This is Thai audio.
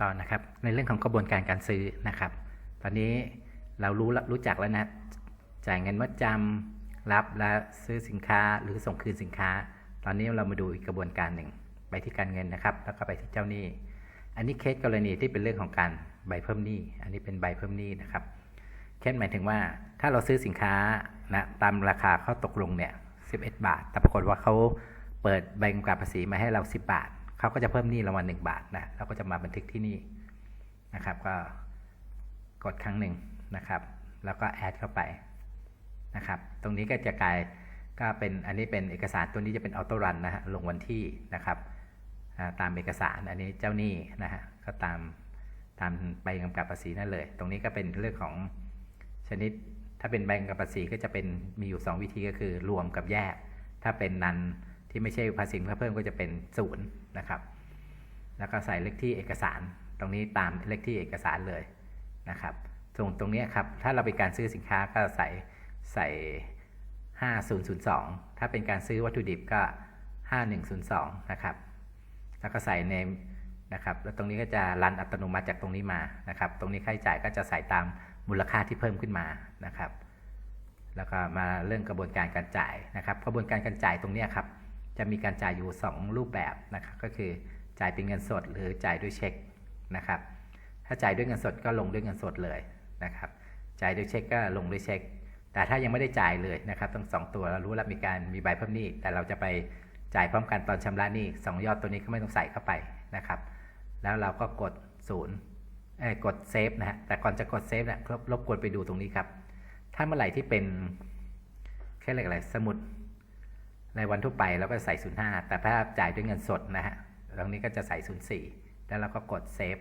ต่อนะครับ ในเรื่องของกระบวนการการซื้อนะครับ ตอนนี้เรารู้รู้จักแล้วนะ จ่ายเงินมัดจำรับและซื้อสินค้าหรือส่งคืนสินค้า ตอนนี้เรามาดูอีกกระบวนการหนึ่ง ไปที่การเงินนะครับ แล้วก็ไปที่เจ้าหนี้ อันนี้เคสกรณีที่เป็นเรื่องของการใบเพิ่มหนี้ อันนี้เป็นใบเพิ่มหนี้นะครับ เคสหมายถึงว่าถ้าเราซื้อสินค้านะตามราคาเขาตกลงเนี่ย11 บาท แต่ปรากฏว่าเขาเปิดใบกำกับภาษีมาให้เรา 10 บาท เขาก็จะเพิ่มหนี้เรามา1บาทนะเราก็จะมาบันทึกที่นี่นะครับ ก็กดครั้งหนึ่งนะครับ แล้วก็แอดเข้าไปนะครับ ตรงนี้ก็จะกลายก็เป็นอันนี้เป็นเอกสารตัวนี้จะเป็นออโต้รันนะฮะลงวันที่นะครับตามเอกสารอันนี้เจ้าหนี้นะฮะก็ตามตามใบกำกับภาษีนั่นเลย ตรงนี้ก็เป็นเรื่องของชนิด ถ้าเป็นใบกำกับภาษีก็จะเป็นมีอยู่ 2 วิธีก็คือรวมกับแยก ถ้าเป็นนัน ที่ไม่ใช่ภาษีเพิ่มก็จะเป็นศูนย์นะครับ แล้วก็ใส่เลขที่เอกสาร ตรงนี้ตามเลขที่เอกสารเลยนะครับตรงตรงนี้ครับ ถ้าเราเป็นการซื้อสินค้าก็ใส่ใส่ 5002 ถ้าเป็นการซื้อวัตถุดิบก็ 5102 นะครับ แล้วก็ใส่เนนะครับ แล้วตรงนี้ก็จะรันอัตโนมัติจากตรงนี้มานะครับ ตรงนี้ค่าใช้จ่ายก็จะใส่ตามมูลค่าที่เพิ่มขึ้นมานะครับ แล้วก็มาเรื่องกระบวนการการจ่ายนะครับ กระบวนการการจ่ายตรงนี้ครับ จะมีการจ่ายอยู่ 2 รูปแบบนะครับก็คือจ่ายเป็นเงินสดหรือจ่ายด้วยเช็คนะครับ ถ้าจ่ายด้วยเงินสดก็ลงด้วยเงินสดเลยนะครับ จ่ายด้วยเช็คก็ลงด้วยเช็ค แต่ถ้ายังไม่ได้จ่ายเลยนะครับทั้งสองตัวเรารู้แล้วมีการมีใบเพิ่มหนี้ แต่เราจะไปจ่ายพร้อมกันตอนชำระหนี้สองยอดตัวนี้ก็ไม่ต้องใส่เข้าไปนะครับ แล้วเราก็กดศูนย์เอ้ยกดเซฟนะฮะแต่ก่อนจะกดเซฟเนี่ยรบรบกวนไปดูตรงนี้ครับ ถ้าเมื่อไหร่ที่เป็นแค่เรียกอะไรสมุด ในวันทั่วไปเราก็ใส่ 05 แต่ถ้าจ่ายด้วยเงินสดนะฮะตรงนี้ก็จะใส่ 04 แล้วเราก็กดเซฟ